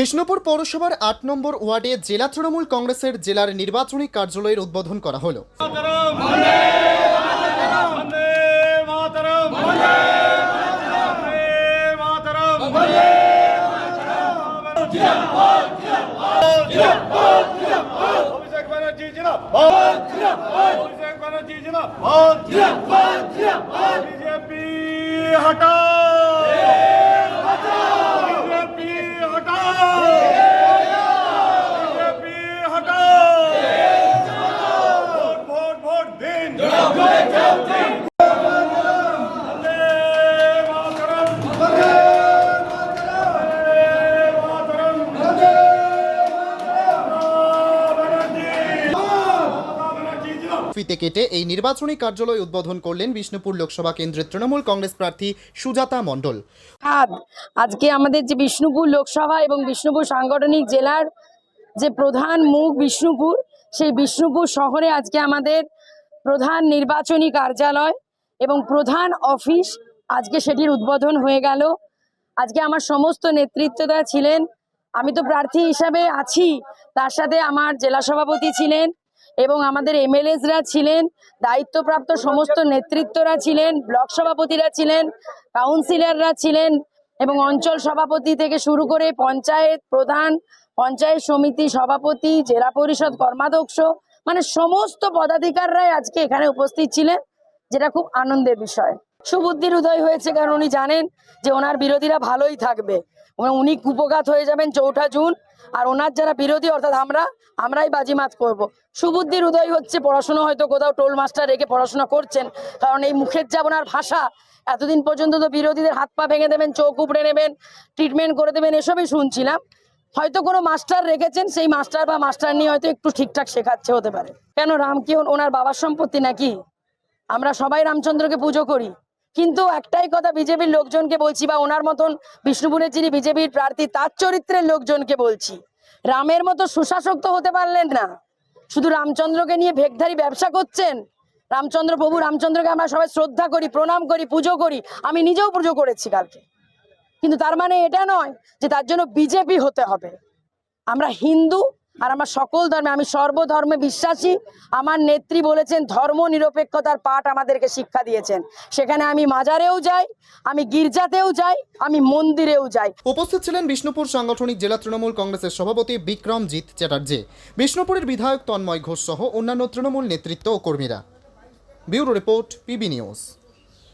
বিষ্ণুপুর পৌরসভার আট নম্বর ওয়ার্ডে জেলা তৃণমূল কংগ্রেসের জেলার নির্বাচনী কার্যালয়ের উদ্বোধন করা হলো। ফিতে কেটে এই নির্বাচনী কার্যালয় উদ্বোধন করলেন বিষ্ণুপুর লোকসভা কেন্দ্রের তৃণমূল কংগ্রেস প্রার্থী সুজাতা মণ্ডল। আজকে আমাদের যে বিষ্ণুপুর লোকসভা এবং বিষ্ণুপুর সাংগঠনিক জেলার যে প্রধান মুখ বিষ্ণুপুর, সেই বিষ্ণুপুর শহরে আজকে আমাদের প্রধান নির্বাচনী কার্যালয় এবং প্রধান অফিস আজকে সেটির উদ্বোধন হয়ে গেল। আজকে আমার সমস্ত নেতৃত্বরা ছিলেন, আমি তো প্রার্থী হিসাবে আছি, তার সাথে আমার জেলা সভাপতি ছিলেন এবং আমাদের এমএলএসরা ছিলেন, দায়িত্বপ্রাপ্ত সমস্ত নেতৃত্বরা ছিলেন, ব্লক সভাপতিরা ছিলেন, কাউন্সিলররা ছিলেন এবং অঞ্চল সভাপতি থেকে শুরু করে পঞ্চায়েত প্রধান, পঞ্চায়েত সমিতি সভাপতি, জেলা পরিষদ কর্মাধ্যক্ষ মানে সমস্ত পদাধিকাররাই আজকে এখানে উপস্থিত ছিলেন, যেটা খুব আনন্দের বিষয়। সুবুদ্ধির উদয় হয়েছে কারণ উনি জানেন যে ওনার বিরোধীরা ভালোই থাকবে। উনি কুপঘাত হয়ে যাবেন চৌঠা জুন, আর ওনার যারা বিরোধী, অর্থাৎ আমরা, আমরাই বাজিমাত করব। সুবুদ্ধির উদয় হচ্ছে, পড়াশোনা হয়তো কোথাও টোল মাস্টার রেখে পড়াশোনা করছেন, কারণ এই মুখের যা ওনার ভাষা। এতদিন পর্যন্ত তো বিরোধীদের হাত পা ভেঙে দেবেন, চোখ উপড়ে নেবেন ট্রিটমেন্ট করে দেবেন, এসবই শুনছিলাম। হয়তো কোনো মাস্টার রেখেছেন, সেই মাস্টার বা মাস্টার নিয়ে হয়তো একটু ঠিকঠাক শেখাচ্ছে হতে পারে। কেন রাম কি ওনার বাবার সম্পত্তি নাকি? আমরা সবাই রামচন্দ্রকে পুজো করি। কিন্তু একটাই কথা বিজেপির লোকজনকে বলছি বা ওনার মতন বিষ্ণুপুরের যিনি বিজেপির প্রার্থী, তার চরিত্রের লোকজনকে বলছি। রামের মতো সুশাসক তো হতে পারলেন না। শুধু রামচন্দ্রকে নিয়ে ভেগধারী ব্যবসা করছেন? রামচন্দ্র প্রভু, রামচন্দ্রকে আমরা সবাই শ্রদ্ধা করি, প্রণাম করি, পুজো করি। আমি নিজেও পুজো করেছি কালকে। কিন্তু তার মানে এটা নয় যে তার জন্য বিজেপি হতে হবে। আমরা হিন্দু আর আমার সকল ধর্মে, আমি সর্বধর্মে বিশ্বাসী। আমার নেত্রী বলেছেন, ধর্ম নিরপেক্ষতার পাঠ আমাদেরকে শিক্ষা দিয়েছেন। সেখানে আমি মাজারেও যাই, আমি গির্জাতেও যাই, আমি মন্দিরেও যাই। উপস্থিত ছিলেন বিষ্ণুপুর সাংগঠনিক জেলা তৃণমূল কংগ্রেসের সভাপতি বিক্রমজিৎ চ্যাটার্জি, বিষ্ণুপুরের বিধায়ক তন্ময় ঘোষ সহ অন্যান্য তৃণমূল নেতৃত্ব ও কর্মীরা। Bureau report, PB news.